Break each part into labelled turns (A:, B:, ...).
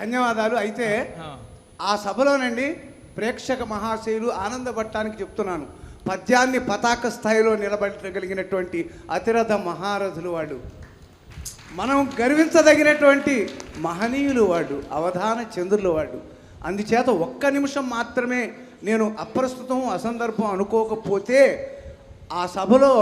A: ధన్యవాదాలు. అయితే
B: ఆ,
A: సభలోనండి ప్రేక్షక మహాశయులు ఆనందపడటానికి చెప్తున్నాను. పద్యాన్ని పతాక స్థాయిలో నిలబెట్టగలిగినటువంటి అతిరథ మహారథులు వాడు. మనం గర్వించదగినటువంటి మహనీయులు వాడు అవధాన చంద్రులు వాడు. అందుచేత ఒక్క నిమిషం మాత్రమే నేను అప్రస్తుతం అసందర్భం అనుకోకపోతే ఆ సభలో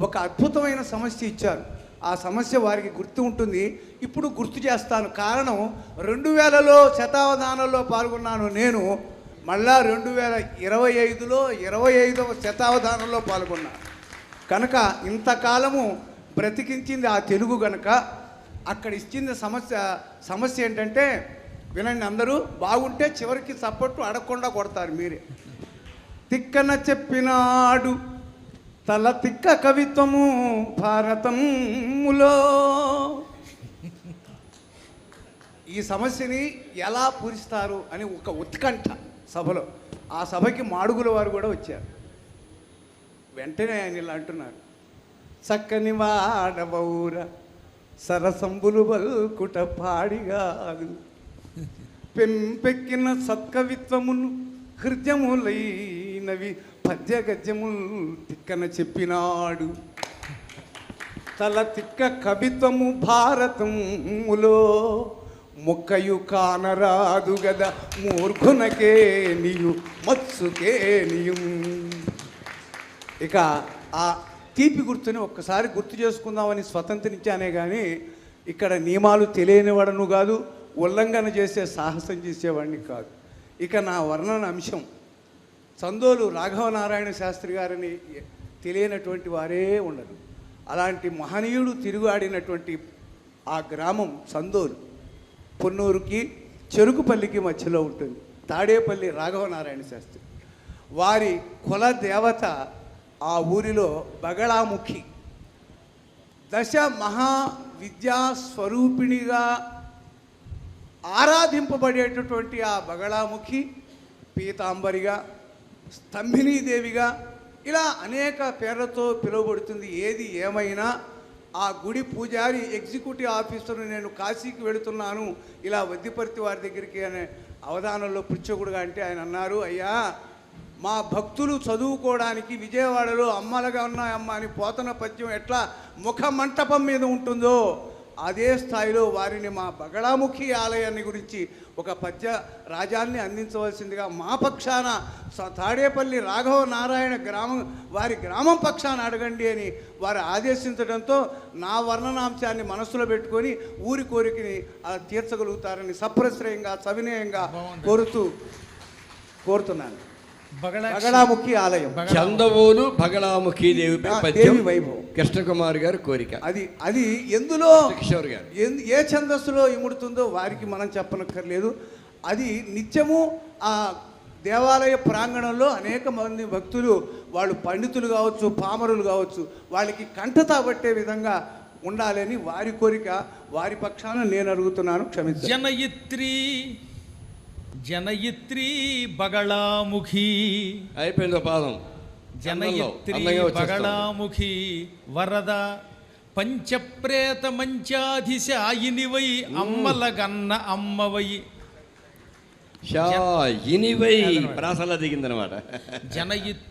A: ఒక అద్భుతమైన సమస్య ఇచ్చారు. ఆ సమస్య వారికి గుర్తు ఉంటుంది. ఇప్పుడు గుర్తు చేస్తాను. కారణం రెండు వేలలో శతావధానంలో పాల్గొన్నాను నేను. మళ్ళా రెండు వేల ఇరవై ఐదులో ఇరవై ఐదవ శతావధానంలో పాల్గొన్నాను కనుక ఇంతకాలము బ్రతికించింది ఆ తెలుగు గనక అక్కడ ఇచ్చింది సమస్య సమస్య ఏంటంటే వినండి అందరూ బాగుంటే చివరికి సపోర్టు అడగకుండా కొడతారు మీరే. తిక్కన చెప్పినాడు తల తిక్క కవిత్వము భారతములో. ఈ సమస్యని ఎలా పూరిస్తారు అని ఒక ఉత్కంఠ సభలో. ఆ సభకి మాడుగుల వారు కూడా వచ్చారు. వెంటనే ఆయన ఇలా అంటున్నారు. చక్కని వాడవౌర సరసంబులు వల్కుట పాడిగాదు పెంపెక్కిన సత్కవిత్వమును హృదయములైనవి పద్య గద్యములు తిక్కన చెప్పినాడు. తల తిక్క కవిత్వము భారతములో. మొక్కయు కానరాదు గద మూర్ఖునకే నీయు మత్సుకే నీయు. ఇక ఆ తీపి గుర్తుని ఒక్కసారి గుర్తు చేసుకుందామని స్వతంత్రించానే కానీ ఇక్కడ నియమాలు తెలియనివాడను కాదు ఉల్లంఘన చేసే సాహసం చేసేవాడిని కాదు. ఇక నా వర్ణన అంశం. చందోలు రాఘవనారాయణ శాస్త్రి గారిని తెలియనటువంటి వారే ఉండరు. అలాంటి మహనీయుడు తిరుగాడినటువంటి ఆ గ్రామం చందోలు. పొన్నూరుకి చెరుకుపల్లికి మధ్యలో ఉంటుంది. తాడేపల్లి రాఘవనారాయణ శాస్త్రి. వారి కుల దేవత ఆ ఊరిలో బగళాముఖి. దశ మహా విద్యా స్వరూపిణిగా ఆరాధింపబడేటటువంటి ఆ బగళాముఖి పీతాంబరిగా స్తంభినీదేవిగా ఇలా అనేక పేర్లతో పిలువబడుతుంది. ఏది ఏమైనా ఆ గుడి పూజారి ఎగ్జిక్యూటివ్ ఆఫీసర్ నేను కాశీకి వెళుతున్నాను. ఇలా వద్దిపర్తి వారి దగ్గరికి అనే అవధానంలో పుచ్చకుడుగా అంటే ఆయన అన్నారు అయ్యా మా భక్తులు చదువుకోవడానికి విజయవాడలో అమ్మలుగా ఉన్నాయమ్మ అని పోతన పద్యం ఎట్లా ముఖ మంటపం మీద ఉంటుందో అదే స్థాయిలో వారిని మా బగళాముఖి ఆలయాన్ని గురించి ఒక పద్య రాజాన్ని అందించవలసిందిగా మా పక్షాన తాడేపల్లి రాఘవ నారాయణ గ్రామం వారి గ్రామం పక్షాన అడగండి అని వారు ఆదేశించడంతో నా వర్ణనాంశాన్ని మనసులో పెట్టుకొని ఊరి కోరికని తీర్చగలుగుతారని సప్రశ్రయంగా సవినయంగా కోరుతూ కోరుతున్నాను. బగళాముఖి ఆలయం.
B: బగళా-
C: చందవోలు
A: ఆ,
C: పద్యం.
A: దేవి వైభవం.
C: కృష్ణకుమార్ గారి కోరిక.
A: అది అది ఎందులో
C: కిషోర్ గారు.
A: ఏ ఛందస్సులో ఇముడుతుందో వారికి మనం చెప్పనక్కర్లేదు. అది నిత్యము ఆ దేవాలయ ప్రాంగణంలో అనేక మంది భక్తులు వాళ్ళు పండితులు కావచ్చు పామరులు కావచ్చు వాళ్ళకి కంఠత పట్టే విధంగా ఉండాలని వారి కోరిక వారి పక్షాన నేను అడుగుతున్నాను క్షమించండి
B: జనయిత్రి జనయిత్రి బగళాముఖి.
C: అయిపోయిందో పాదం?
B: జనయిత్రి. బగళాముఖి వరద పంచప్రేత మంచాధిశాయినివై అమ్మల గన్న అమ్మవై
C: షా ఇనివై ప్రాసలా దిగిందనమాట.
B: జనయిత్రి